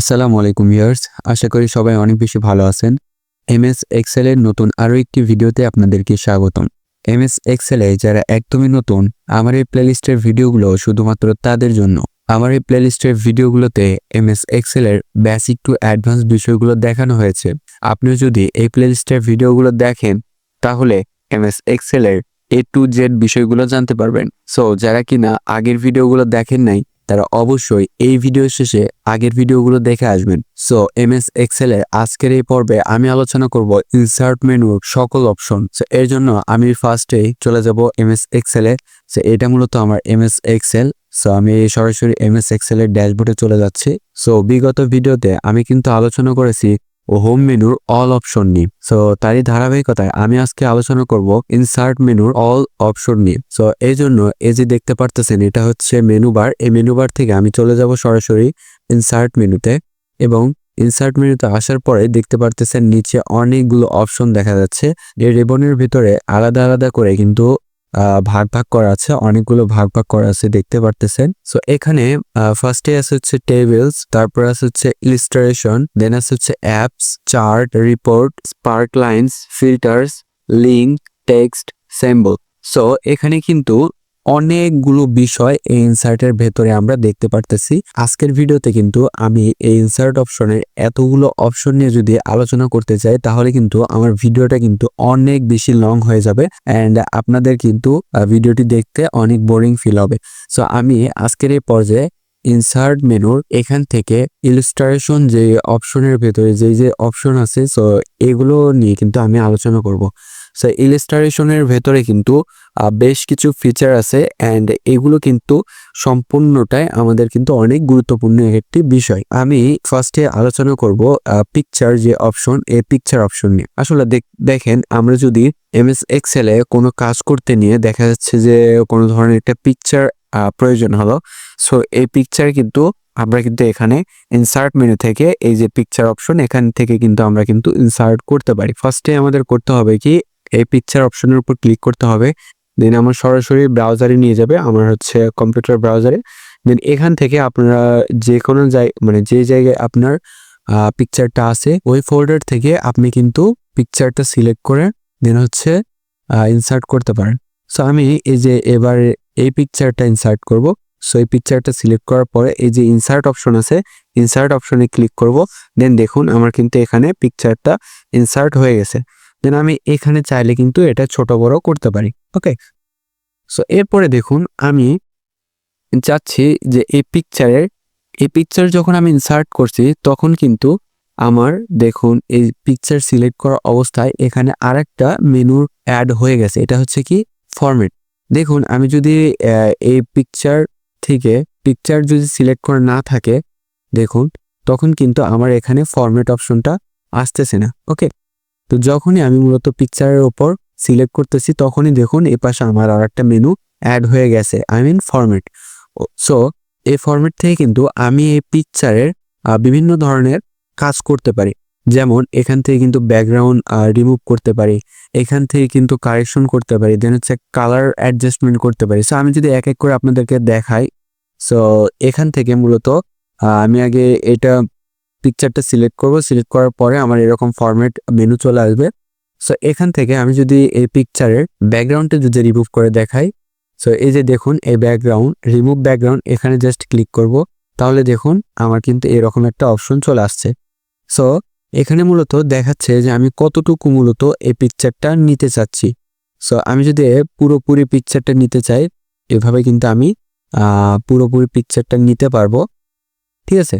আসসালামু আলাইকুম ভিউয়ার্স, আশা করি সবাই অনেক বেশি ভালো আছেন। এমএস এক্সেলের নতুন আরও একটি ভিডিওতে আপনাদেরকে স্বাগতম। এমএস এক্সেলে যারা একদমই নতুন, আমার এই প্লেলিস্টের ভিডিওগুলো শুধুমাত্র তাদের জন্য। আমার এই প্লেলিস্টের ভিডিওগুলোতে এমএস এক্সেলের বেসিক টু অ্যাডভান্স বিষয়গুলো দেখানো হয়েছে। আপনিও যদি এই প্লেলিস্টের ভিডিওগুলো দেখেন, তাহলে এমএস এক্সেলের এ টু জেড বিষয়গুলো জানতে পারবেন। সো যারা কিনা আগের ভিডিওগুলো দেখেন নাই তারা অবশ্যই এই ভিডিও শেষে আগের ভিডিওগুলো দেখে আসবেন। সো এম এস এক্সেল এর আজকের এই পর্বে আমি আলোচনা করব ইনসার্ট মেনুর সকল অপশন সো, এর জন্য আমি ফার্স্টেই চলে যাব এম এস এক্সেল এ। সো, এটা মূলত আমার এম এস এক্সেল সো, আমি সরাসরি এম এস এক্সেল এর ড্যাশবোর্ডে চলে যাচ্ছি। সো, বিগত ভিডিওতে আমি কিন্তু আলোচনা করেছি ও হোম মেনুর অল অপশন নিয়ে সো তারই ধারাবাহিকতায় আমি আজকে আলোচনা করব ইনসার্ট মেনুর অল অপশন নিয়ে। সো এই জন্য এই যে দেখতে পারতেছেন, এটা হচ্ছে মেনু বার এই মেনু বার থেকে আমি চলে যাব সরাসরি ইনসার্ট মেনুতে এবং ইনসার্ট মেনুতে আসার পরে দেখতে পারতেছেন নিচে অনেকগুলো অপশন দেখা যাচ্ছে। এই রেবনের ভিতরে আলাদা আলাদা করে কিন্তু ভাগ ভাগ করা আছে, অনেকগুলো ভাগ ভাগ করা আছে, দেখতে পারতেছেন। সো এখানে ফার্স্টে আছে হচ্ছে টেবিলস তারপর আছে হচ্ছে ইলিস্ট্রেশন দেন আছে হচ্ছে apps chart report spark lines filters link text symbol so এখানে কিন্তু অনেকগুলো বিষয় এই ইনসার্টের ভেতরে আমরা দেখতে পারতেছি। আজকের ভিডিওতে কিন্তু আমি এই ইনসার্ট অপশনের এতগুলো অপশন নিয়ে যদি আলোচনা করতে চাই, তাহলে কিন্তু আমার ভিডিওটা কিন্তু অনেক বেশি লং হয়ে যাবে অ্যান্ড আপনাদের কিন্তু ভিডিওটি দেখতে অনেক বোরিং ফিল হবে। সো আমি আজকের এই পর্যায়ে ইনসার্ট মেনুর এখান থেকে ইলিস্ট্রেশন যে অপশনের ভেতরে যে যে অপশন আছে সো এগুলো নিয়ে কিন্তু আমি আলোচনা করব। সো ইলিস্ট্রেশনের ভেতরে কিন্তু বেশ কিছু ফিচার আছে অ্যান্ড এগুলো কিন্তু সম্পূর্ণটাই আমাদের কিন্তু অনেক গুরুত্বপূর্ণ একটি বিষয়। আমি ফার্স্টে আলোচনা করব পিকচার যে অপশন এই পিকচার অপশন নিয়ে। আসলে দেখ- দেখেন, আমরা যদি এমএস এক্সেলে কোনো কাজ করতে নিয়ে দেখা যাচ্ছে যে কোনো ধরনের একটা পিকচার প্রয়োজন হলো সো এই পিকচার কিন্তু আমরা কিন্তু এখানে ইনসার্ট মেনু থেকে এই যে পিকচার অপশন এখান থেকে কিন্তু আমরা কিন্তু ইনসার্ট করতে পারি। ফার্স্টে আমাদের করতে হবে কি এই পিকচার অপশনের উপর ক্লিক করতে হবে। দেন আমার সরাসরি ব্রাউজারে নিয়ে যাবে, আমার হচ্ছে কম্পিউটার ব্রাউজারে দেন এখান থেকে আপনারা যে কোনো জায় মানে যে জায়গায় আপনার পিকচারটা আছে, ওই ফোল্ডার থেকে আপনি কিন্তু পিকচারটা সিলেক্ট করে দেন হচ্ছে ইনসার্ট করতে পারেন। সো আমি এই যে এবার এই পিকচারটা ইনসার্ট করব। সো এই পিকচারটা সিলেক্ট করার পরে এই যে ইনসার্ট অপশন আছে ইনসার্ট অপশনে ক্লিক করব। দেন দেখুন, আমার কিন্তু এখানে পিকচারটা ইনসার্ট হয়ে গেছে। দেন আমি এখানে চাইলে কিন্তু এটা ছোট বড় করতে পারি ওকে সো এরপরে দেখুন আমি চাচ্ছি যে এই পিকচারের এই পিকচার যখন আমি ইনসার্ট করছি, তখন কিন্তু আমার দেখুন এই পিকচার সিলেক্ট করা অবস্থায় এখানে আরেকটা মেনুর অ্যাড হয়ে গেছে। এটা হচ্ছে কি? ফরম্যাট দেখুন আমি যদি এই পিকচার থেকে পিকচার যদি সিলেক্ট করা না থাকে, দেখুন, তখন কিন্তু আমার এখানে ফরম্যাট অপশনটা আসতেছে না ওকে তো যখনই আমি মূলত পিকচারের ওপর সিলেক্ট করতেছি, তখনই দেখুন এ পাশে আমার আর একটা মেনু অ্যাড হয়ে গেছে আই মিন ফরম্যাট সো এই ফরম্যাট থেকে কিন্তু আমি এই পিকচারের বিভিন্ন ধরনের কাজ করতে পারি। যেমন এখান থেকে কিন্তু ব্যাকগ্রাউন্ড রিমুভ করতে পারি, এখান থেকে কিন্তু কারেকশন করতে পারি দেন হচ্ছে কালার অ্যাডজাস্টমেন্ট করতে পারি। সো আমি যদি এক এক করে আপনাদেরকে দেখাই সো এখান থেকে মূলত আমি আগে এটা পিকচারটা সিলেক্ট করব। সিলেক্ট করার পরে আমার এরকম ফরম্যাট মেনু চলে আসবে। সো এখান থেকে আমি যদি এই পিকচারের ব্যাকগ্রাউন্ডটা যদি রিমুভ করে দেখাই সো এই যে দেখুন, এই ব্যাকগ্রাউন্ড রিমুভ ব্যাকগ্রাউন্ড এখানে জাস্ট ক্লিক করব। তাহলে দেখুন, আমার কিন্তু এরকম একটা অপশন চলে আসছে। সো এখানে মূলত দেখাচ্ছে যে আমি কতটুকু মূলত এই পিকচারটা নিতে চাচ্ছি। সো আমি যদি পুরোপুরি পিকচারটা নিতে চাই, এভাবে কিন্তু আমি পুরোপুরি পিকচারটা নিতে পারব। ঠিক আছে?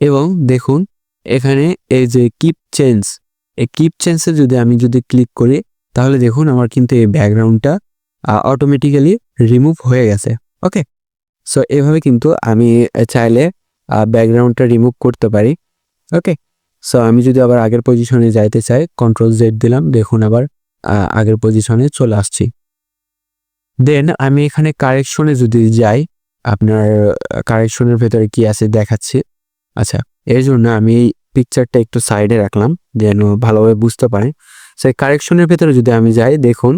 এবং দেখুন, এখানে এই যে কিপ চেঞ্জ এই কিপ চেঞ্জে যদি আমি যদি ক্লিক করি, তাহলে দেখুন আমার কিন্তু এই ব্যাকগ্রাউন্ডটা অটোমেটিক্যালি রিমুভ হয়ে গেছে ওকে সো এভাবে কিন্তু আমি চাইলে ব্যাকগ্রাউন্ডটা রিমুভ করতে পারি ওকে সো আমি যদি আবার আগের পজিশনে যাইতে চাই কন্ট্রোল জেড দিলাম, দেখুন আবার আগের পজিশনে চলে আসছি। দেন আমি এখানে কারেকশনে যদি যাই, আপনার কারেকশনের ভেতরে কি আছে দেখাচ্ছি? আচ্ছা এর জন্য আমি এই পিকচারটা একটু সাইডে রাখলাম, যেন ভালোভাবে বুঝতে পারে। সেই কারেকশনের ভেতরে যদি আমি যাই, দেখুন,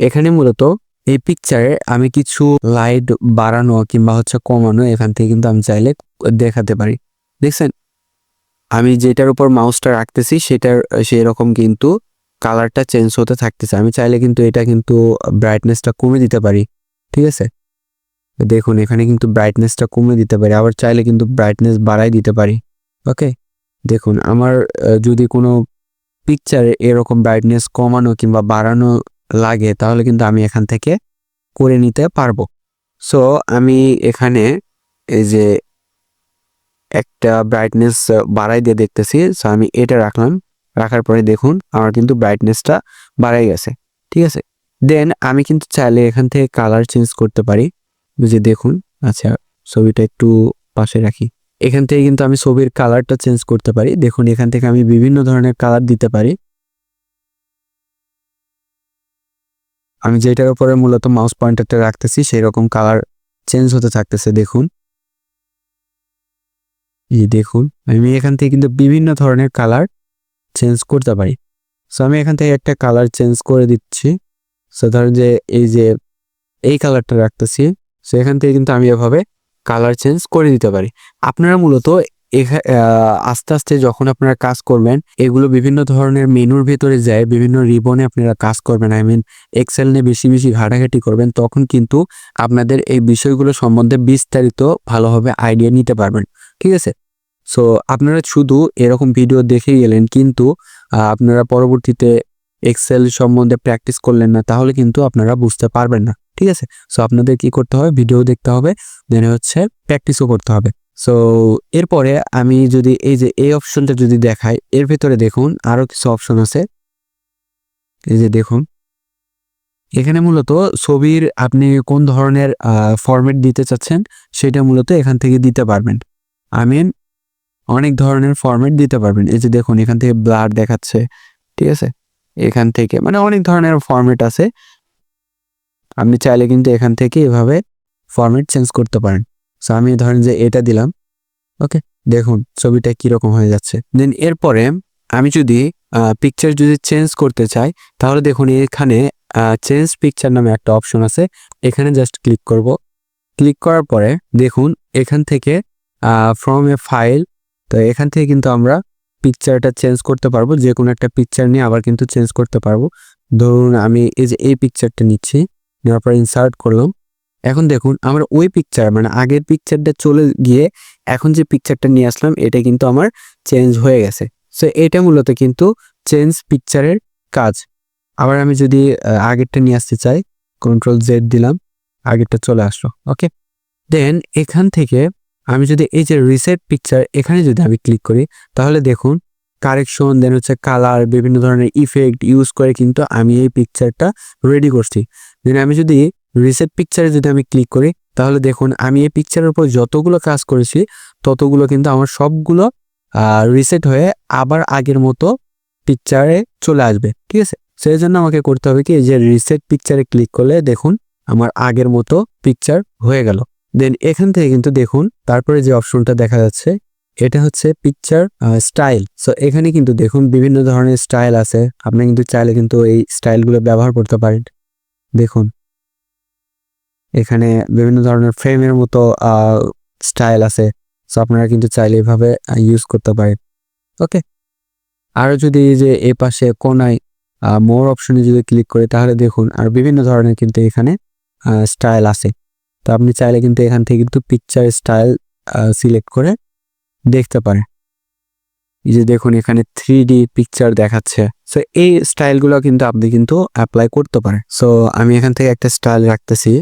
এখানে মূলত এই পিকচারে আমি কিছু লাইট বাড়ানো কিংবা হচ্ছে কমানো, এখান থেকে কিন্তু আমি চাইলে দেখাতে পারি। দেখছেন? আমি যেটার উপর মাউসটা রাখতেছি, সেটার সেই রকম কিন্তু কালারটা চেঞ্জ হতে থাকতেছে। আমি চাইলে কিন্তু এটা কিন্তু ব্রাইটনেসটা কমে দিতে পারি। ঠিক আছে? দেখুন, এখানে কিন্তু ব্রাইটনেসটা কমে দিতে পারি, আবার চাইলে কিন্তু ব্রাইটনেস বাড়াই দিতে পারি ওকে দেখুন, আমার যদি কোনো পিকচারে এরকম ব্রাইটনেস কমানো কিংবা বাড়ানো লাগে, তাহলে কিন্তু আমি এখান থেকে করে নিতে পারব। সো আমি এখানে এই যে একটা ব্রাইটনেস বাড়াই দিয়ে দেখতেছি সো আমি এটা রাখলাম, রাখার পরে দেখুন, আমার কিন্তু ব্রাইটনেসটা বাড়াই গেছে, ঠিক আছে? দেন আমি কিন্তু চাইলে এখান থেকে কালার চেঞ্জ করতে পারি। বুঝে দেখুন আচ্ছা ছবিটা একটু পাশে রাখি। এখান থেকে কিন্তু আমি ছবির কালারটা চেঞ্জ করতে পারি। দেখুন, এখান থেকে আমি বিভিন্ন ধরনের কালার দিতে পারি। আমি যেটার উপরে মূলত মাউস পয়েন্টারটা রাখতেছি সেই রকম কালার চেঞ্জ হতে থাকতেছে, দেখুন। এই দেখুন, আমি এখান থেকে কিন্তু বিভিন্ন ধরনের কালার চেঞ্জ করতে পারি। সো আমি এখান থেকে একটা কালার চেঞ্জ করে দিচ্ছি। সো ধরেন যে এই যে এই কালারটা রাখতেছি। সো এখান থেকে কিন্তু আমি এভাবে কালার চেঞ্জ করে দিতে পারি। আপনারা মূলত আস্তে আস্তে যখন আপনারা কাজ করবেন, এগুলো বিভিন্ন ধরনের মেনুর ভেতরে যায়, বিভিন্ন রিবনে আপনারা কাজ করবেন। আই মিন এক্সেল নিয়ে বেশি বেশি ঘাটাঘাটি করবেন, তখন কিন্তু আপনাদের এই বিষয়গুলো সম্বন্ধে বিস্তারিত ভালোভাবে আইডিয়া নিতে পারবেন। ঠিক আছে? সো আপনারা শুধু এরকম ভিডিও দেখে গেলেন, কিন্তু আপনারা পরবর্তীতে এক্সেল সম্বন্ধে প্র্যাকটিস করলেন না, তাহলে কিন্তু আপনারা বুঝতে পারবেন না। ঠিক আছে? সো আপনাদের কি করতে হবে? ভিডিও দেখতে হবে। দেন হচ্ছে প্র্যাকটিসও করতে হবে। সো এরপরে আমি যদি এই যে এই অপশনটা যদি দেখাই, এর ভিতরে দেখুন আরও কিছু অপশন আছে। এই যে দেখুন। এখানে মূলত ছবির আপনি কোন ধরনের ফরম্যাট দিতে চাচ্ছেন, সেটা মূলত এখান থেকে দিতে পারবেন। আই মিন অনেক ধরনের ফরম্যাট দিতে পারবেন। এই যে দেখুন, এখান থেকে ব্লার দেখাচ্ছে। ঠিক আছে? এখান থেকে মানে অনেক ধরনের ফরম্যাট আছে। আপনি চাইলে কিন্তু এখান থেকে এভাবে ফরম্যাট চেঞ্জ করতে পারেন। সো আমি ধরেন যে এটা দিলাম। ওকে দেখুন, ছবিটা কীরকম হয়ে যাচ্ছে। দেন এরপরে আমি যদি পিকচার যদি চেঞ্জ করতে চাই, তাহলে দেখুন এখানে চেঞ্জ পিকচার নামে একটা অপশন আছে। এখানে জাস্ট ক্লিক করব। ক্লিক করার পরে দেখুন, এখান থেকে ফ্রম এ ফাইল তো এখান থেকে কিন্তু আমরা পিকচারটা চেঞ্জ করতে পারব। যে কোনো একটা পিকচার নিয়ে আবার কিন্তু চেঞ্জ করতে পারব। ধরুন আমি এই যে, এই পিকচারটা নিচ্ছি। নেওয়ার পর ইনসার্ট করলাম। এখন দেখুন, আমরা ওই পিকচার মানে আগের পিকচারটা চলে গিয়ে এখন যে পিকচারটা নিয়ে আসলাম, এটা কিন্তু আমার চেঞ্জ হয়ে গেছে। সো এটা মূলত কিন্তু চেঞ্জ পিকচারের কাজ। আবার আমি যদি আগেরটা নিয়ে আসতে চাই কন্ট্রোল জেড দিলাম, আগেরটা চলে আসলো ওকে দেন এখান থেকে আমি যদি এই যে রিসেট পিকচার এখানে যদি আমি ক্লিক করি, তাহলে দেখুন কারেকশন দেন হচ্ছে কালার বিভিন্ন ধরনের ইফেক্ট ইউজ করে কিন্তু আমি এই পিকচারটা রেডি করছি। দেন আমি যদি রিসেট পিকচারে যদি আমি ক্লিক করি, তাহলে দেখুন আমি এই পিকচারের উপর যতগুলো কাজ করেছি, ততগুলো কিন্তু আমার সবগুলো রিসেট হয়ে আবার আগের মতো পিকচারে চলে আসবে, ঠিক আছে? সেই জন্য আমাকে করতে হবে কি যে রিসেট পিকচারে ক্লিক করলে দেখুন আমার আগের মতো পিকচার হয়ে গেল। দেন এখান থেকে কিন্তু দেখুন, তারপরে যে অপশনটা দেখা যাচ্ছে এটা হচ্ছে পিকচার স্টাইল সো এখানে কিন্তু দেখুন বিভিন্ন ধরনের স্টাইল আছে। আপনি কিন্তু চাইলে কিন্তু এই স্টাইলগুলো ব্যবহার করতে পারেন। দেখুন। এখানে বিভিন্ন ধরনের ফ্রেমের মতো স্টাইল আছে। সো আপনারা কিন্তু চাইলে এভাবে ইউজ করতে পারেন। ওকে আরও যদি যে এ পাশে কোনায় মোর অপশনে যদি ক্লিক করি, তাহলে দেখুন আর বিভিন্ন ধরনের কিন্তু এখানে স্টাইল আছে। তো আপনি চাইলে কিন্তু এখান থেকে কিন্তু পিকচার স্টাইল সিলেক্ট করে দেখতে পারে। এই যে দেখুন, এখানে থ্রি ডি পিকচার দেখাচ্ছে। সো এই স্টাইলগুলো কিন্তু আপনি কিন্তু অ্যাপ্লাই করতে পারেন। সো আমি এখান থেকে একটা স্টাইল রাখতেছি।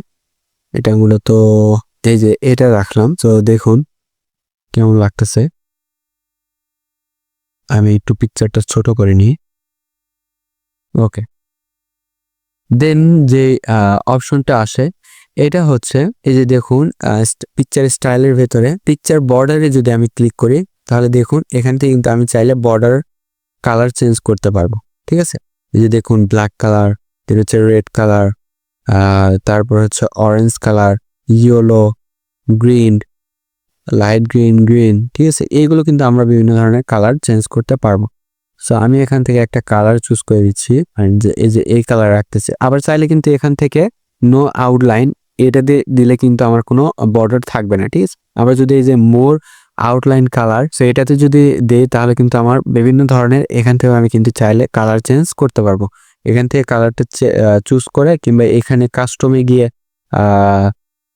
এটা মূলত এই যে এটা রাখলাম। তো দেখুন কেমন লাগতেছে। আমি একটু পিকচারটা ছোট করে নিই। ওকে দেন যে অপশনটা আসে এটা হচ্ছে এই যে দেখুন পিকচার স্টাইলের ভেতরে। পিকচার বর্ডারে যদি আমি ক্লিক করি, তাহলে দেখুন, এখান থেকে কিন্তু আমি চাইলে বর্ডার কালার চেঞ্জ করতে পারব। ঠিক আছে? এই যে দেখুন ব্ল্যাক কালার দেন হচ্ছে রেড কালার তারপর হচ্ছে orange colour yellow green light green green ঠিক আছে? এইগুলো কিন্তু আমরা বিভিন্ন ধরনের কালার চেঞ্জ করতে পারব। সো আমি এখান থেকে একটা কালার চুজ করে দিচ্ছি এই যে এই কালার রাখতেছে। আবার চাইলে কিন্তু এখান থেকে নো আউটলাইন এটা দিয়ে দিলে কিন্তু আমার কোনো বর্ডার থাকবে না, ঠিক আছে? আবার যদি এই যে মোর আউটলাইন কালার সো এটাতে যদি দেই তাহলে কিন্তু আমার বিভিন্ন ধরনের এখান থেকে আমি কিন্তু চাইলে কালার চেঞ্জ করতে পারব। এখান থেকে কালারটা চুজ করে কিংবা এখানে কাস্টমে গিয়ে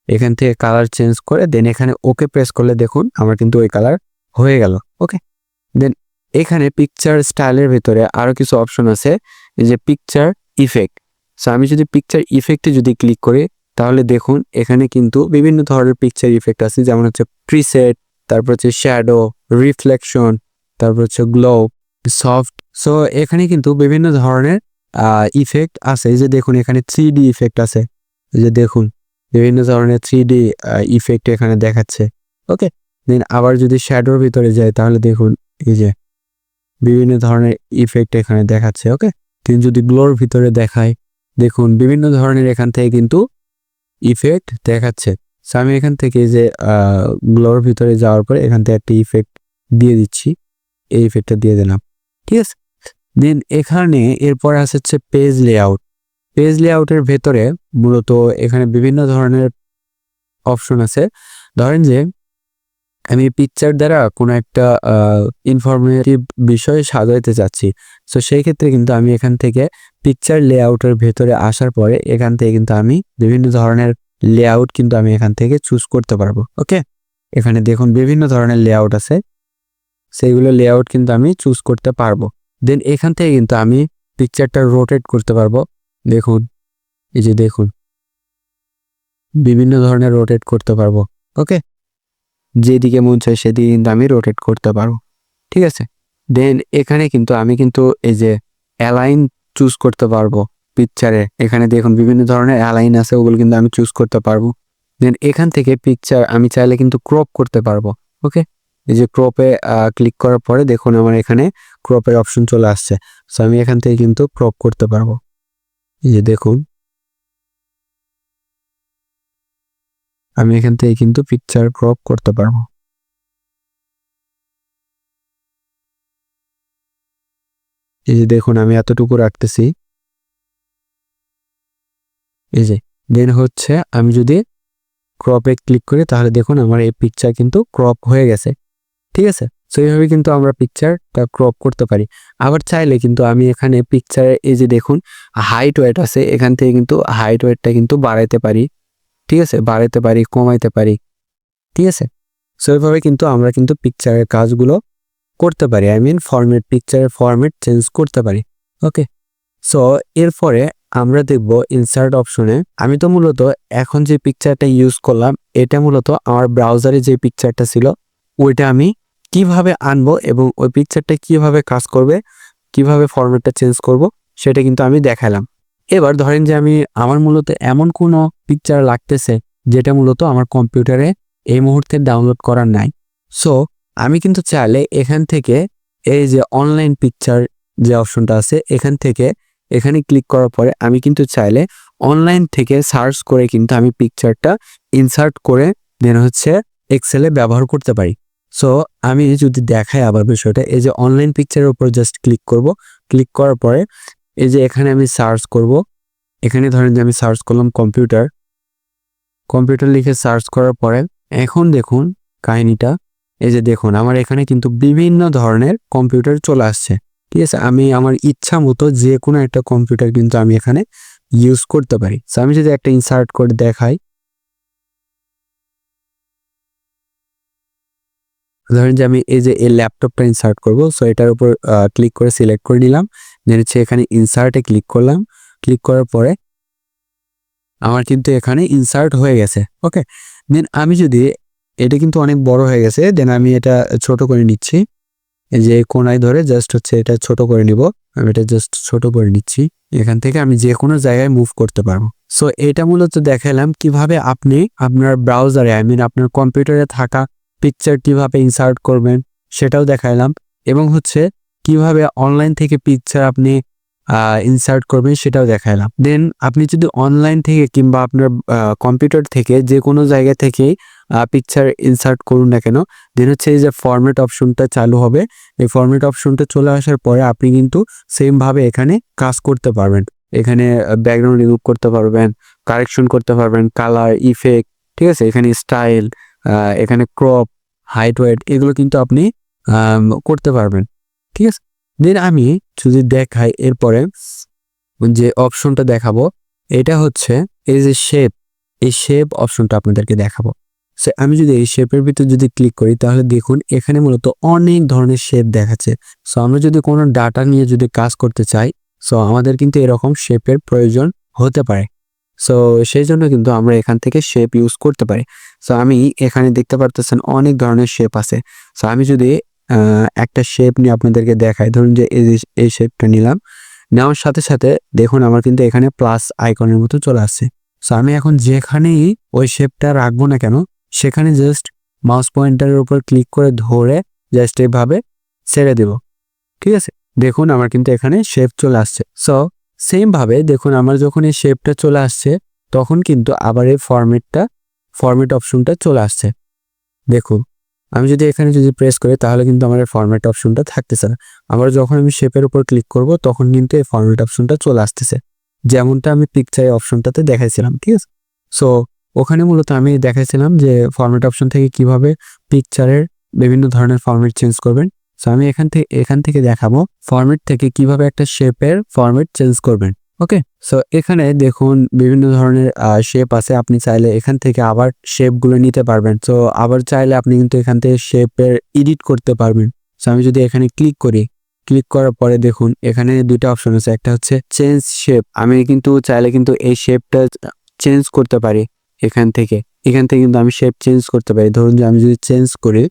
এখান থেকে কালার চেঞ্জ করে দেন এখানে ওকে প্রেস করলে দেখুন আমার কিন্তু ওই কালার হয়ে গেল ওকে দেন এখানে পিকচার স্টাইলের ভিতরে আরও কিছু অপশন আছে যে পিকচার ইফেক্ট সো আমি যদি পিকচার ইফেক্টে যদি ক্লিক করি তাহলে দেখুন, এখানে কিন্তু বিভিন্ন ধরনের পিকচার ইফেক্ট আছে। যেমন হচ্ছে প্রিসেট তারপর হচ্ছে শ্যাডো রিফ্লেকশন তারপর হচ্ছে গ্লো সফট সো এখানে কিন্তু বিভিন্ন ধরনের ইফেক্ট আছে। এই যে দেখুন, এখানে থ্রি ডি ইফেক্ট আছে। যে দেখুন, বিভিন্ন ধরনের থ্রি ডি ইফেক্ট এখানে দেখাচ্ছে। ওকে দেন আবার যদি শ্যাডোর ভিতরে যায় তাহলে দেখুন, এই যে বিভিন্ন ধরনের ইফেক্ট এখানে দেখাচ্ছে। ওকে কিন্তু যদি গ্লোর ভিতরে দেখায় দেখুন, বিভিন্ন ধরনের এখান থেকে কিন্তু ইফেক্ট দেখাচ্ছে। সো আমি এখান থেকে যে গ্লোর ভিতরে যাওয়ার পরে এখান থেকে একটা ইফেক্ট দিয়ে দিচ্ছি। এই ইফেক্টটা দিয়ে দিলাম। ঠিক আছে? দেন এখানে এরপর আছে হচ্ছে পেজ লেআউট পেজ লেআউটের ভেতরে মূলত এখানে বিভিন্ন ধরনের অপশন আছে। ধরেন যে আমি পিকচার দ্বারা কোনো একটা ইনফরমেটিভ বিষয় সাজাইতে চাচ্ছি। সো সেই ক্ষেত্রে কিন্তু আমি এখান থেকে পিকচার লেআউটের ভেতরে আসার পরে এখান থেকে কিন্তু আমি বিভিন্ন ধরনের লেআউট কিন্তু আমি এখান থেকে চুজ করতে পারব। ওকে এখানে দেখুন বিভিন্ন ধরনের লেআউট আছে। সেইগুলো লেআউট কিন্তু আমি চুজ করতে পারব। দেন এখান থেকে কিন্তু আমি পিকচারটা রোটেট করতে পারব। দেখুন, এই যে দেখুন। বিভিন্ন ধরনের রোটেট করতে পারব। ওকে যেদিকে মন চায় সেদিকে কিন্তু আমি রোটেট করতে পারব। ঠিক আছে? দেন এখানে কিন্তু আমি কিন্তু এই যে অ্যালাইন চুজ করতে পারব পিকচারে এখানে দেখুন বিভিন্ন ধরনের অ্যালাইন আছে, ওগুলো কিন্তু আমি চুজ করতে পারব। দেন এখান থেকে পিকচার আমি চাইলে কিন্তু ক্রপ করতে পারব ওকে এই যে ক্রপে ক্লিক করার পরে দেখুন আমার এখানে ক্রপের অপশন চলে আসছে। সো আমি এখান থেকে কিন্তু ক্রপ করতে পারব। এই যে দেখুন আমি এখান থেকে কিন্তু পিকচার ক্রপ করতে পারব। এই যে দেখুন, আমি এতটুকু রাখতেছি। এই যে দেন হচ্ছে আমি যদি ক্রপে ক্লিক করি, তাহলে দেখুন আমার এই পিকচার কিন্তু ক্রপ হয়ে গেছে। ঠিক আছে? সো এইভাবে কিন্তু আমরা পিকচারটা ক্রপ করতে পারি। আবার চাইলে কিন্তু আমি এখানে পিকচারে এই যে দেখুন হাইট ওয়েট আছে, এখান থেকে কিন্তু হাইট ওয়েটটা কিন্তু বাড়াইতে পারি। ঠিক আছে? বাড়াইতে পারি, কমাইতে পারি। ঠিক আছে? সো এইভাবে কিন্তু আমরা কিন্তু পিকচারের কাজগুলো করতে পারি। আই মিন ফরম্যাট পিকচারের ফরম্যাট চেঞ্জ করতে পারি। ওকে সো এরপরে আমরা দেখব ইনসার্ট অপশনে আমি তো মূলত এখন যে পিকচারটা ইউজ করলাম, এটা মূলত আমার ব্রাউজারে যে পিকচারটা ছিল, ওইটা আমি কীভাবে আনব এবং ওই পিকচারটা কীভাবে কাজ করবে, কীভাবে ফরম্যাটটা চেঞ্জ করব, সেটা কিন্তু আমি দেখালাম। এবার ধরেন যে আমি, আমার মূলত এমন কোনো পিকচার লাগতেছে, যেটা মূলত আমার কম্পিউটারে এই মুহূর্তে ডাউনলোড করার নাই। সো আমি কিন্তু চাইলে এখান থেকে এই যে অনলাইন পিকচার যে অপশনটা আছে, এখান থেকে এখানে ক্লিক করার পরে আমি কিন্তু চাইলে অনলাইন থেকে সার্চ করে কিন্তু আমি পিকচারটা ইনসার্ট করে দেন হচ্ছে এক্সেলে ব্যবহার করতে পারি। সো আমি যদি দেখাই আবার বিষয়টা, এই যে অনলাইন পিকচারের উপর জাস্ট ক্লিক করব। ক্লিক করার পরে এই যে এখানে আমি সার্চ করব, এখানে ধরেন যে আমি সার্চ করলাম কম্পিউটার। কম্পিউটার লিখে সার্চ করার পরে এখন দেখুন কাহিনীটা। এই যে দেখুন, আমার এখানে কিন্তু বিভিন্ন ধরনের কম্পিউটার চলে আসছে। ঠিক আছে, আমি আমার ইচ্ছা মতো যে কোনো একটা কম্পিউটার কিন্তু আমি এখানে ইউজ করতে পারি। আমি যদি একটা ইনসার্ট করে দেখাই ধরেন যে আমি এই যে এই ল্যাপটপটা ইনসার্ট করব সো এটার উপর ক্লিক করে সিলেক্ট করে নিলাম। দেন হচ্ছে এখানে ইনসার্টে ক্লিক করলাম। ক্লিক করার পরে আমার কিন্তু এখানে ইনসার্ট হয়ে গেছে ওকে দেন আমি যদি, এটা কিন্তু অনেক বড় হয়ে গেছে দেন আমি এটা ছোট করে নিচ্ছি। যে কোনায় ধরে জাস্ট হচ্ছে এটা ছোট করে নিব। আমি এটা জাস্ট ছোট করে নিচ্ছি। এখান থেকে আমি যে কোনো জায়গায় মুভ করতে পারব। সো এটা মূলত দেখালাম কীভাবে আপনি আপনার ব্রাউজারে আই মিন আপনার কম্পিউটারে থাকা পিকচার কীভাবে ইনসার্ট করবেন, সেটাও দেখাইলাম। এবং হচ্ছে কীভাবে অনলাইন থেকে পিকচার আপনি ইনসার্ট করবেন সেটাও দেখাইলাম। দেন আপনি যদি অনলাইন থেকে কিংবা আপনার কম্পিউটার থেকে যে কোনো জায়গা থেকেই পিকচার ইনসার্ট করুন না কেন দেন হচ্ছে এই যে ফরম্যাট অপশনটা চালু হবে। এই ফরম্যাট অপশনটা চলে আসার পরে আপনি কিন্তু সেমভাবে এখানে কাজ করতে পারবেন। এখানে ব্যাকগ্রাউন্ড রিমুভ করতে পারবেন কারেকশন করতে পারবেন কালার ইফেক্ট ঠিক আছে? এখানে স্টাইল এখানে ক্রপ হাইট ওয়েট এগুলো কিন্তু আপনি করতে পারবেন। ঠিক আছে? দেন আমি যদি দেখাই এরপরে যে অপশনটা দেখাবো, এটা হচ্ছে এই যে শেপ এই শেপ অপশনটা আপনাদেরকে দেখাবো। সো আমি যদি এই শেপের ভিতর যদি ক্লিক করি, তাহলে দেখুন এখানে মূলত অনেক ধরনের শেপ দেখাচ্ছে। সো আমরা যদি কোনো ডাটা নিয়ে যদি কাজ করতে চাই সো আমাদের কিন্তু এরকম শেপের প্রয়োজন হতে পারে। সো সেই জন্য কিন্তু আমরা এখান থেকে শেপ ইউজ করতে পারি। সো আমি এখানে দেখতে পারতেছেন অনেক ধরনের শেপ আছে। সো আমি যদি একটা শেপ নিয়ে আপনাদেরকে দেখাই, ধরুন যে এই এই শেপটা নিলাম, নেওয়ার সাথে সাথে দেখুন আমার কিন্তু এখানে প্লাস আইকনের মতো চলে আসছে। সো আমি এখন যেখানেই ওই শেপটা রাখব না কেন, সেখানে জাস্ট মাউস পয়েন্টারের উপর ক্লিক করে ধরে জাস্ট এইভাবে ছেড়ে দেব। ঠিক আছে? দেখুন আমার কিন্তু এখানে শেপ চলে আসছে। সো সেম ভাবে দেখুন আমার যখন এই শেপটা চলে আসছে, তখন কিন্তু আবার এই ফরম্যাটটা ফরম্যাট অপশনটা চলে আসছে। দেখুন, আমি যদি এখানে যদি প্রেস করি, তাহলে কিন্তু আমার এই ফরম্যাট অপশনটা থাকতেছে না। আবার যখন আমি শেপের উপর ক্লিক করব, তখন কিন্তু এই ফরম্যাট অপশনটা চলে আসতেছে। যেমনটা আমি পিকচারের অপশনটাতে দেখাইছিলাম, ঠিক আছে? সো ওখানে মূলত আমি দেখাইছিলাম যে ফরম্যাট অপশন থেকে কীভাবে পিকচারের বিভিন্ন ধরনের ফরম্যাট চেঞ্জ করবেন। সো আমি এখান থেকে এখান থেকে দেখাবো ফরম্যাট থেকে কীভাবে একটা শেপের ফরম্যাট চেঞ্জ করবেন ওকে সো এখানে দেখুন বিভিন্ন ধরনের শেপ আছে। আপনি চাইলে এখান থেকে আবার শেপগুলো নিতে পারবেন। সো আবার চাইলে আপনি কিন্তু এখান থেকে শেপের এডিট করতে পারবেন। সো আমি যদি এখানে ক্লিক করি ক্লিক করার পরে দেখুন এখানে দুইটা অপশন আছে। একটা হচ্ছে চেঞ্জ শেপ আমি কিন্তু চাইলে কিন্তু এই শেপটা চেঞ্জ করতে পারি এখান থেকে। এখান থেকে কিন্তু আমি শেপ চেঞ্জ করতে পারি। ধরুন যে আমি যদি চেঞ্জ করি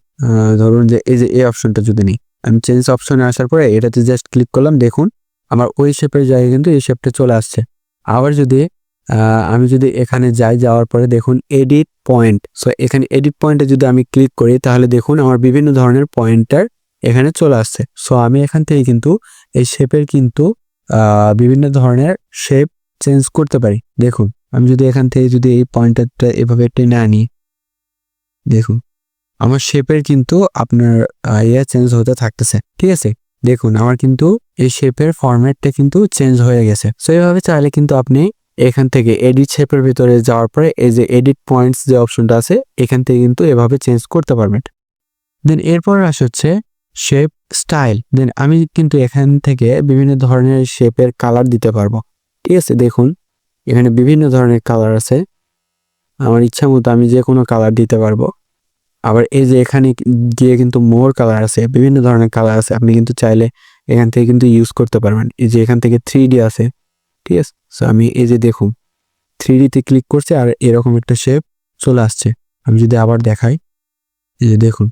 ধরুন যে এই যে এই অপশনটা যদি নিই, আমি চেঞ্জ অপশনে আসার পরে এটাতে জাস্ট ক্লিক করলাম, দেখুন আমার ওই শেপের জায়গায় কিন্তু এই শেপটা চলে আসছে। আবার যদি আমি যদি এখানে যাই, যাওয়ার পরে দেখুন এডিট পয়েন্ট সো এখানে এডিট পয়েন্টে যদি আমি ক্লিক করি, তাহলে দেখুন আমার বিভিন্ন ধরনের পয়েন্টার এখানে চলে আসছে। সো আমি এখান থেকে কিন্তু এই শেপের কিন্তু বিভিন্ন ধরনের শেপ চেঞ্জ করতে পারি। দেখুন। আমি যদি এখান থেকে যদি এই পয়েন্টারটা এভাবে টেনে আনি, দেখুন, আমার শেপের কিন্তু আপনার ইয়ে চেঞ্জ হতে থাকতেছে, ঠিক আছে? দেখুন, আমার কিন্তু এই শেপের ফরম্যাটটা কিন্তু চেঞ্জ হয়ে গেছে। সো এইভাবে চাইলে কিন্তু আপনি এখান থেকে এডিট শেপের ভিতরে যাওয়ার পরে এই যে এডিট পয়েন্টস যে অপশনটা আছে, এখান থেকে কিন্তু এভাবে চেঞ্জ করতে পারবেন। দেন এরপর আসে হচ্ছে শেপ স্টাইল দেন আমি কিন্তু এখান থেকে বিভিন্ন ধরনের শেপের কালার দিতে পারব। ঠিক আছে? দেখুন এখানে বিভিন্ন ধরনের কালার আছে। আমার ইচ্ছা মতো আমি যে কোনো কালার দিতে পারব। আবার এই যে এখানে গিয়ে কিন্তু মোর কালার আছে, বিভিন্ন ধরনের কালার আছে, আপনি কিন্তু চাইলে এখান থেকে কিন্তু ইউজ করতে পারবেন। এই যে এখান থেকে থ্রি আছে, ঠিক আছে? সো আমি এই যে দেখুন থ্রি ডিতে ক্লিক করছে আর এরকম একটা শেপ চলে আসছে। আমি যদি আবার দেখাই, এই যে দেখুন,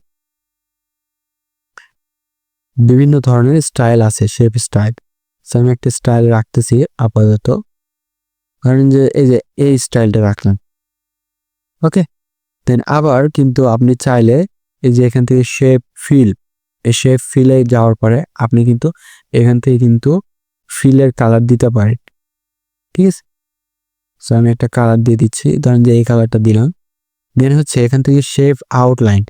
বিভিন্ন ধরনের স্টাইল আছে শেপ স্টাইল সো আমি একটা স্টাইল রাখতেছি আপাতত। কারণ যে এই যে এই স্টাইলটা রাখলাম ওকে? দেন আবার কিন্তু আপনি চাইলে এই যে এখান থেকে শেপ ফিল এই শেপ ফিলে যাওয়ার পরে আপনি কিন্তু এখান থেকে কিন্তু ফিলের কালার দিতে পারেন। ঠিক আছে? সো আমি একটা কালার দিয়ে দিচ্ছি। ধরেন যে এই কালারটা দিলাম। দেন হচ্ছে এখান থেকে শেপ আউটলাইন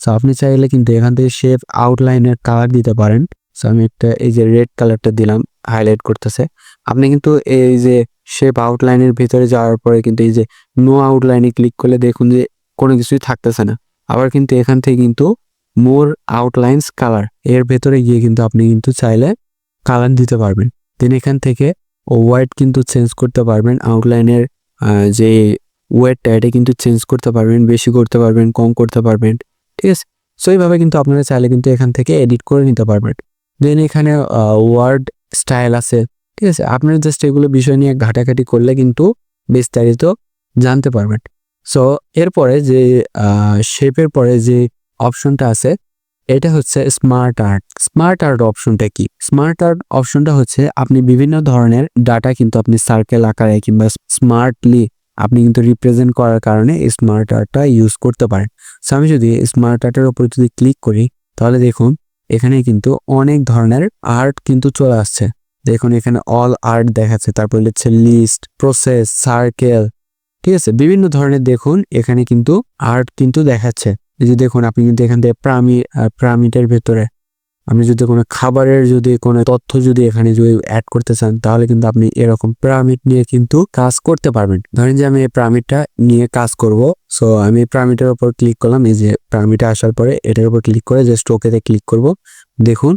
সো আপনি চাইলে কিন্তু এখান থেকে শেপ আউটলাইনের কালার দিতে পারেন। সো আমি একটা এই যে রেড কালারটা দিলাম হাইলাইট করতেছে। আপনি কিন্তু এই যে শেপ আউটলাইনের ভিতরে যাওয়ার পরে কিন্তু এই যে নো আউটলাইনে ক্লিক করলে দেখুন যে কোনো কিছুই থাকতেছে না। আবার কিন্তু এখান থেকে কিন্তু মোর আউটলাইন্স কালারের ভেতরে গিয়ে কিন্তু আপনি কিন্তু চাইলে কালার দিতে পারবেন। দেন এখান থেকে ওয়াইট কিন্তু চেঞ্জ করতে পারবেন আউটলাইনের যে ওয়েটটা এটা কিন্তু চেঞ্জ করতে পারবেন, বেশি করতে পারবেন, কম করতে পারবেন, ঠিক আছে? সো এইভাবে কিন্তু আপনারা চাইলে কিন্তু এখান থেকে এডিট করে নিতে পারবেন। দেন এখানে ওয়ার্ড স্টাইল আছে। ঠিক আছে? আপনারা জাস্ট এগুলো বিষয় নিয়ে ঘাটাঘাটি করলে কিন্তু বিস্তারিত জানতে পারবেন। সো এরপরে যে শেপের পরে যে অপশনটা আছে, এটা হচ্ছে স্মার্ট আর্ট স্মার্ট আর্ট অপশনটা কি? স্মার্ট আর্ট অপশনটা হচ্ছে আপনি বিভিন্ন ধরনের ডাটা কিন্তু আপনি সার্কেল আকারে কিংবা স্মার্টলি আপনি কিন্তু রিপ্রেজেন্ট করার কারণে স্মার্ট আর্টটা ইউজ করতে পারেন। সো আমি যদি স্মার্ট আর্টের উপর যদি ক্লিক করি, তাহলে দেখুন, এখানে কিন্তু অনেক ধরনের আর্ট কিন্তু চলে আসছে। দেখুন এখানে অল আর্ট দেখাচ্ছে, তারপর হচ্ছে লিস্ট প্রসেস সার্কেল ঠিক আছে? বিভিন্ন ধরনের দেখুন, এখানে কিন্তু আর্ট কিন্তু দেখাচ্ছে। এই যে দেখুন, আপনি কিন্তু এখান থেকে প্রামি প্রামিটের ভেতরে, আপনি যদি কোনো খাবারের যদি কোনো তথ্য যদি এখানে যদি অ্যাড করতে চান, তাহলে কিন্তু আপনি এরকম পিরামিড নিয়ে কিন্তু কাজ করতে পারবেন। ধরেন যে আমি এই পিরামিডটা নিয়ে কাজ করব সো আমি পিরামিডের উপর ক্লিক করলাম, এই যে পিরামিডে আসার পরে এটার উপর ক্লিক করে জাস্ট ওকেতে ক্লিক করব। দেখুন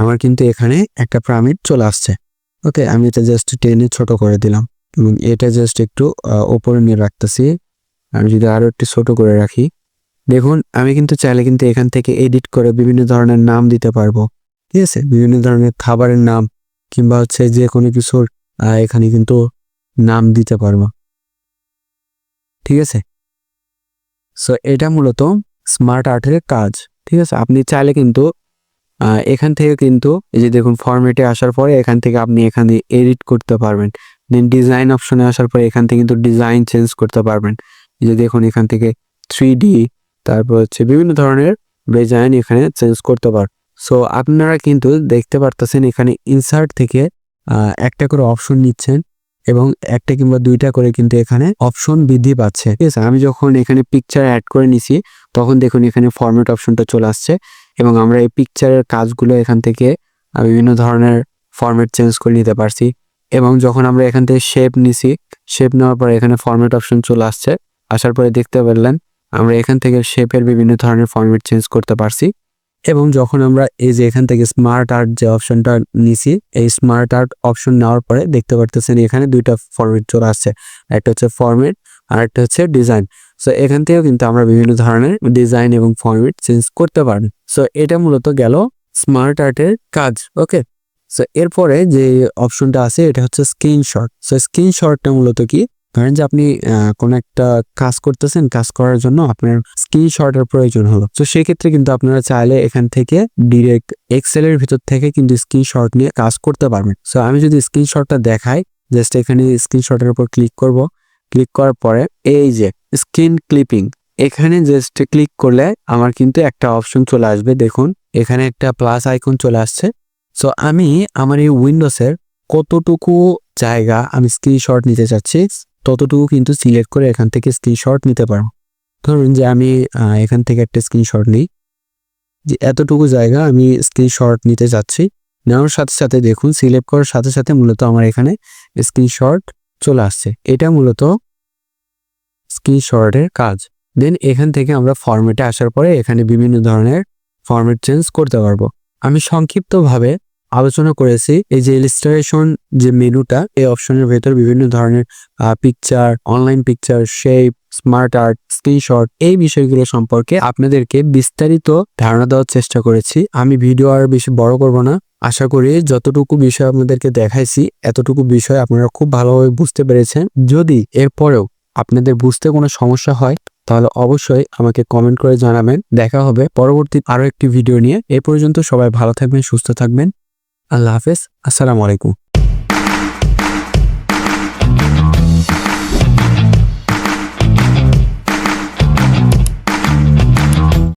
আমার কিন্তু এখানে একটা পিরামিড চলে আসছে। ওকে আমি এটা জাস্ট টেনে ছোট করে দিলাম এবং এটা জাস্ট একটু ওপরে নিয়ে রাখতেছি। আমি যদি আরও একটু ছোট করে রাখি। দেখুন, আমি কিন্তু চাইলে কিন্তু এখান থেকে এডিট করে বিভিন্ন ধরনের নাম দিতে পারব। ঠিক আছে? বিভিন্ন ধরনের খাবারের নাম কিংবা হচ্ছে যে কোনো কিছুর এখানে কিন্তু নাম দিতে পারব। ঠিক আছে? সো এটা মূলত স্মার্ট আর্টের কাজ। ঠিক আছে? আপনি চাইলে কিন্তু এখান থেকে কিন্তু এই যে দেখুন ফরম্যাটে আসার পরে এখান থেকে আপনি এখানে এডিট করতে পারবেন। দেন ডিজাইন অপশনে আসার পরে এখান থেকে কিন্তু ডিজাইন চেঞ্জ করতে পারবেন। এই যে দেখুন এখান থেকে থ্রি তারপর হচ্ছে বিভিন্ন ধরনের ডিজাইন এখানে চেঞ্জ করতে পার সো আপনারা কিন্তু দেখতে পারতেছেন এখানে ইনসার্ট থেকে একটা করে অপশন নিচ্ছেন এবং একটা কিংবা দুইটা করে কিন্তু এখানে অপশন বৃদ্ধি পাচ্ছে। ঠিক আছে? আমি যখন এখানে পিকচার অ্যাড করে নিছি, তখন দেখুন এখানে ফরম্যাট অপশনটা চলে আসছে। এবং আমরা এই পিকচারের কাজগুলো এখান থেকে বিভিন্ন ধরনের ফরম্যাট চেঞ্জ করে নিতে পারছি। এবং যখন আমরা এখান থেকে শেপ নিছি শেপ নেওয়ার পরে এখানে ফরম্যাট অপশন চলে আসছে। আসার পরে দেখতে পারলেন, আমরা এখান থেকে শেপের বিভিন্ন ধরনের ফরম্যাট চেঞ্জ করতে পারছি। এবং যখন আমরা এই যে এখান থেকে স্মার্ট আর্ট যে অপশনটা নিছি, এই স্মার্ট আর্ট অপশন নেওয়ার পরে দেখতে পারতেছেন এখানে দুইটা ফরম্যাট চলে আসছে। একটা হচ্ছে ফরম্যাট আর একটা হচ্ছে ডিজাইন সো এখান থেকেও কিন্তু আমরা বিভিন্ন ধরনের ডিজাইন এবং ফরম্যাট চেঞ্জ করতে পারি সো এটা মূলত গেল স্মার্ট আর্টের কাজ ওকে সো এরপরে যে অপশনটা আছে, এটা হচ্ছে স্ক্রিনশট সো স্ক্রিনশটটা মূলত কি? ধরেন যে আপনি কোনো একটা কাজ করতেছেন, কাজ করার জন্য আপনার স্ক্রিনশটের প্রয়োজন হলো। তো সেক্ষেত্রে কিন্তু আপনারা চাইলে এখান থেকে ডিরেক্ট এক্সেলের ভিতর থেকে কিন্তু স্ক্রিনশট নিয়ে কাজ করতে পারবেন। সো আমি যদি স্ক্রিনশটটা দেখাই জাস্ট এখানে স্ক্রিনশটের উপর ক্লিক করব ক্লিক করার পরে এই যে স্ক্রিন ক্লিপিং, এখানে জাস্ট ক্লিক করলে আমার কিন্তু একটা অপশন চলে আসবে। দেখুন, এখানে একটা প্লাস আইকন চলে আসছে। সো আমি আমার এই উইন্ডোজের কতটুকু জায়গা আমি স্ক্রিনশট নিতে চাচ্ছি, ততটুকু কিন্তু সিলেক্ট করে এখান থেকে স্ক্রিনশট নিতে পারব। ধরুন যে আমি এখান থেকে একটা স্ক্রিনশট নিই। যে এতটুকু জায়গা আমি স্ক্রিনশট নিতে চাচ্ছি। নেওয়ার সাথে সাথে দেখুন সিলেক্ট করার সাথে সাথে মূলত আমার এখানে স্ক্রিনশট চলে আসছে। এটা মূলত স্ক্রিনশটের কাজ। দেন এখান থেকে আমরা ফরম্যাটে আসার পরে এখানে বিভিন্ন ধরনের ফরম্যাট চেঞ্জ করতে পারব। আমি সংক্ষিপ্তভাবে আলোচনা করেছি এই যে ইলিস্ট্রেশন যে মেনুটা এই অপশনের ভেতর বিভিন্ন ধরনের picture online picture shape smart art screenshot এই বিষয়গুলো সম্পর্কে আপনাদেরকে বিস্তারিত ধারণা দেওয়ার চেষ্টা করেছি। আমি ভিডিও আর বেশি বড় করব না। আশা করি যতটুকু বিষয় আপনাদেরকে দেখাইছি, এতটুকু বিষয় আপনারা খুব ভালোভাবে বুঝতে পেরেছেন। যদি এরপরেও আপনাদের বুঝতে কোনো সমস্যা হয়, তাহলে অবশ্যই আমাকে কমেন্ট করে জানাবেন। দেখা হবে পরবর্তী আরও একটি ভিডিও নিয়ে। এ পর্যন্ত সবাই ভালো থাকবেন, সুস্থ থাকবেন। আল্লাহ হাফেজ, আসসালামু আলাইকুম।